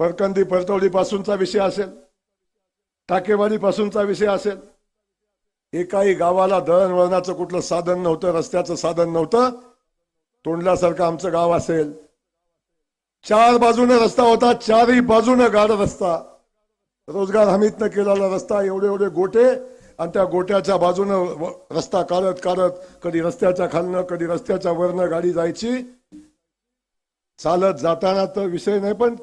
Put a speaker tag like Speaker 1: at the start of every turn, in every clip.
Speaker 1: परकंदी परतवडीपासूनचा विषय असेल टाकेवाडी पासूनचा विषय असेल एकाही गावाला दळणवळणाचं कुठलं साधन नव्हतं रस्त्याचं साधन नव्हतं तोंडल्यासारखं आमचं गाव असेल. चार बाजूने रस्ता होता चारही बाजूने गाड रस्ता. रोजगार हमीतनं केलेला रस्ता एवढे एवढे गोटे आणि त्या गोट्याच्या बाजूनं रस्ता काढत काढत कधी रस्त्याच्या खालनं कधी रस्त्याच्या वरनं गाडी जायची. चालत जाताना तर विषय नाही पण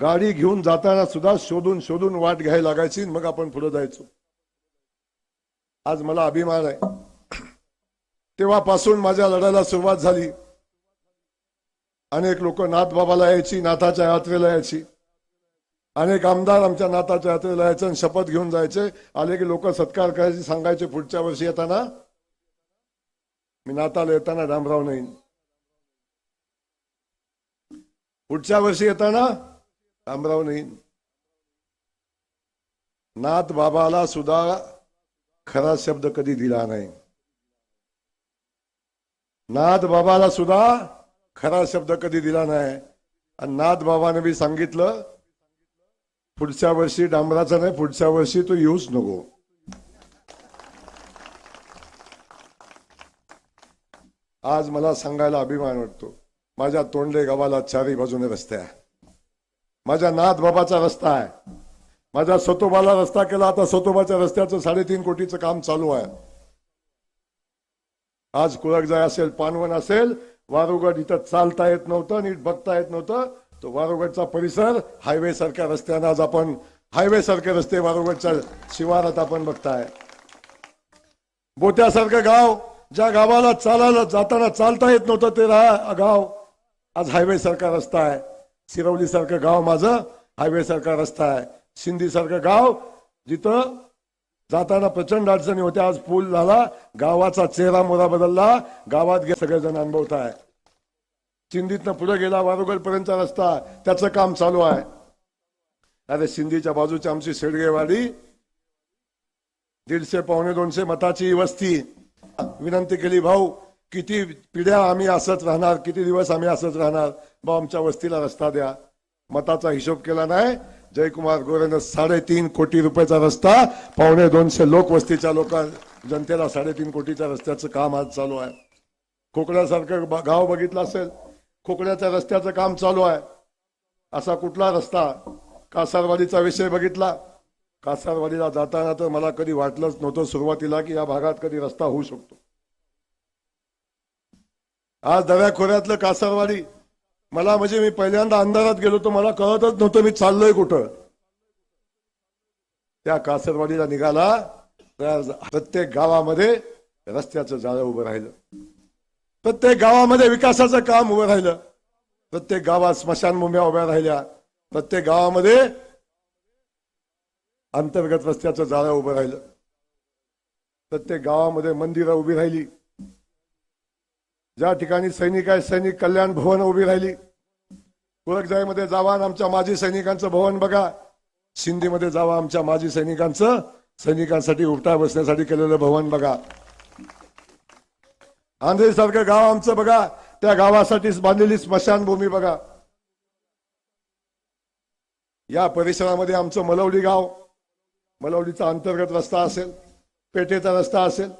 Speaker 1: गाडी घेऊन जाताना सुद्धा शोधून शोधून वाट घ्यायला लागायची मग आपण पुढे जायचो. आज मला अभिमान आहे. तेव्हापासून माझ्या लढायला सुरुवात झाली. अनेक लोक नाथबाबाला यायची नाथाच्या यात्रेला यायची. अनेक आमदार आमच्या नाथाच्या यात्रेला यायचे आणि शपथ घेऊन जायचे. आले की लोक सत्कार करायचे सांगायचे पुढच्या वर्षी येताना. मी नाताला येताना डांबराव नाही पुढच्या वर्षी येताना डांबराव नाही नाथ बाबाला सुद्धा खरा शब्द कधी दिला नाही. नाथ बाबाला सुद्धा खरा शब्द कधी दिला नाही. आणि नाथ बाबाने बी सांगितलं पुढच्या वर्षी डांबराचा नाही पुढच्या वर्षी तू येऊच नको. आज मला सांगायला अभिमान वाटतो. माझ्या तोंडले गावाला चारी बाजूने रस्ते आहे माझ्या नाथ बाबाचा रस्ता आहे. माझ्या सतोबाला रस्ता केला आता सतोबाच्या रस्त्याचं साडेतीन कोटीचं काम चालू आहे. आज कुळकजाय असेल पानवण असेल वारुगड इथं चालता येत नव्हतं नीट बघता येत नव्हतं. तो वारुगडचा परिसर हायवे सारख्या रस्त्यानं आज आपण हायवे सारखे रस्ते वारुगडच्या शिवारात आपण बघताय. बोट्यासारखं गाव ज्या गावाला चालायला जाताना चालता येत नव्हतं ते राहा गाव आज हायवे सारखा रस्ता आहे. सिरवली सारखं गाव माझं हायवे सारखा रस्ता आहे. सिंधी सारखं गाव जिथं जाताना प्रचंड अडचणी होत्या. आज पूल झाला गावाचा चेहरा मोरा बदलला गावात गे सगळेजण अनुभवत आहे. सिंधीतनं पुढे गेला वारुगड पर्यंतचा रस्ता त्याचं काम चालू आहे. अरे सिंधीच्या बाजूची आमची शेडगेवाडी दीडशे पावणे दोनशे मताची वस्ती. विनंती केली भाऊ किती पिढ्या आम्ही असत राहणार किती दिवस आम्ही असत राहणार? बॉम्बच्या आमच्या वस्तीला रस्ता द्या. मताचा हिशोब केला नाही. जयकुमार गोरेनं साडेतीन कोटी रुपयाचा रस्ता पावणे दोनशे लोकवस्तीच्या लोकां जनतेला साडेतीन कोटीच्या रस्त्याचं काम आज चालू आहे. खोकड्यासारखं गाव बघितलं असेल खोकड्याच्या रस्त्याचं काम चालू आहे. असा कुठला रस्ता? कासारवाडीचा विषय बघितला. कासारवाडीला जाताना तर मला कधी वाटलंच नव्हतं सुरुवातीला की या भागात कधी रस्ता होऊ शकतो. आज दऱ्याखोऱ्यातलं कासारवाडी मला म्हणजे मी पहिल्यांदा अंधारात गेलो तर मला कळतच नव्हतं मी चाललोय कुठं. त्या कासरवाडीला निघाला तर प्रत्येक गावामध्ये रस्त्याचं जाळं उभं राहिलं. प्रत्येक गावामध्ये विकासाचं काम उभं राहिलं. प्रत्येक गावात स्मशानभूम्या उभ्या राहिल्या. प्रत्येक गावामध्ये अंतर्गत रस्त्याचं जाळं उभं राहिलं. प्रत्येक गावामध्ये मंदिरं उभी राहिली. ज्या ठिकाणी सैनिक आहे सैनिक कल्याण भवन उभी राहिली. मध्ये जावा आमच्या माजी सैनिकांचं भवन बघा. सिंधीमध्ये जावा आमच्या माजी सैनिकांचं. सैनिकांसाठी उपटा बसण्यासाठी केलेलं भवन बघा. आंधळी सारखं गाव आमचं बघा. त्या गावासाठी बांधलेली स्मशानभूमी बघा. या परिसरामध्ये आमचं मलवडी गाव. मलवलीचा अंतर्गत रस्ता असेल पेठेचा रस्ता असेल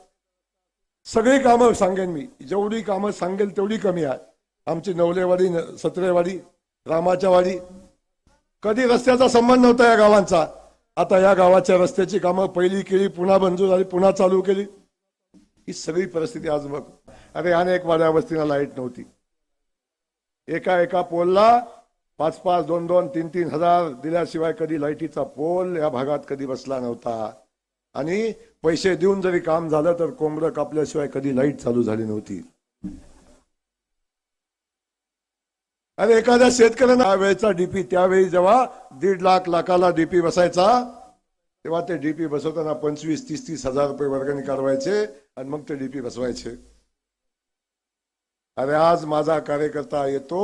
Speaker 1: सगळी कामं सांगेन मी. जेवढी कामं सांगेल तेवढी कमी आहे. आमची नवलेवाडी सत्रेवाडी रामाच्या वाडी कधी रस्त्याचा संबंध नव्हता या गावांचा. आता या गावाच्या रस्त्याची कामं पहिली केली पुन्हा मंजूर झाली पुन्हा चालू केली. ही सगळी परिस्थिती आज बघ. अरे अनेक वाड्या वस्तीला लाइट नव्हती. एका एका पोलला पाच पाच दोन दोन तीन तीन हजार दिल्याशिवाय कधी लाईटीचा पोल या भागात कधी बसला नव्हता. आणि पैसे देऊन जरी काम झालं तर कोंबडं कापल्याशिवाय कधी लाइट चालू झाली नव्हती. अरे एखाद्या शेतकऱ्यानं वेळचा डीपी त्यावेळी जेव्हा दीड लाख लाखाला डीपी बसायचा तेव्हा ते डीपी बसवताना पंचवीस तीस तीस हजार रुपये वर्गणी काढवायचे आणि मग ते डीपी बसवायचे. अरे आज माझा कार्यकर्ता येतो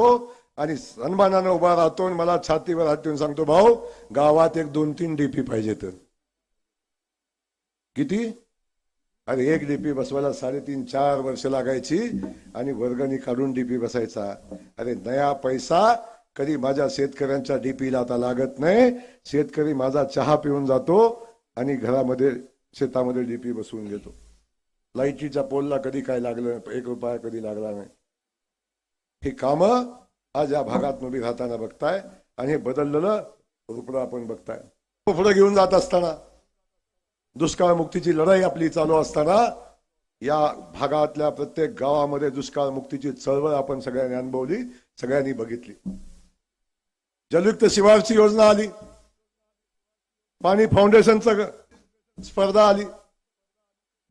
Speaker 1: आणि सन्मानानं उभा राहतो आणि मला छातीवर हात देऊन सांगतो भाऊ गावात एक दोन तीन डीपी पाहिजे तर किती? अरे एक डीपी बसवायला साडेतीन चार वर्ष लागायची आणि वर्गणी काढून डीपी बसायचा. अरे नया पैसा कधी माझ्या शेतकऱ्यांच्या डीपीला आता लागत नाही. शेतकरी माझा चहा पिऊन जातो आणि घरामध्ये शेतामध्ये डीपी बसवून घेतो. लाईटीच्या पोलला कधी काय लागलं एक रुपया कधी लागला नाही. ही कामं आज या भागात उभी राहताना बघताय आणि हे बदललेलं रुपडं आपण बघताय. पुढे घेऊन जात असताना दुष्काळ मुक्तीची लढाई आपली चालू असताना या भागातल्या प्रत्येक गावामध्ये दुष्काळ मुक्तीची चळवळ आपण सगळ्यांनी अनुभवली सगळ्यांनी बघितली. जलयुक्त शिवारची योजना आली. पाणी फाउंडेशनचं स्पर्धा आली.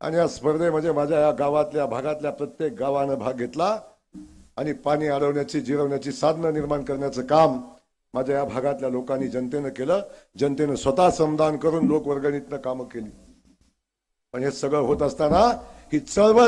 Speaker 1: आणि या स्पर्धेमध्ये म्हणजे माझ्या या गावातल्या भागातल्या प्रत्येक गावानं भाग घेतला. आणि पाणी अडवण्याची जिरवण्याची साधनं निर्माण करण्याचं काम माझ्या या भागातल्या लोकांनी जनतेनं केलं. जनतेनं स्वतः समदान करून लोकवर्गणीतनं कामं केली. पण हे सगळं होत असताना ही चळवळ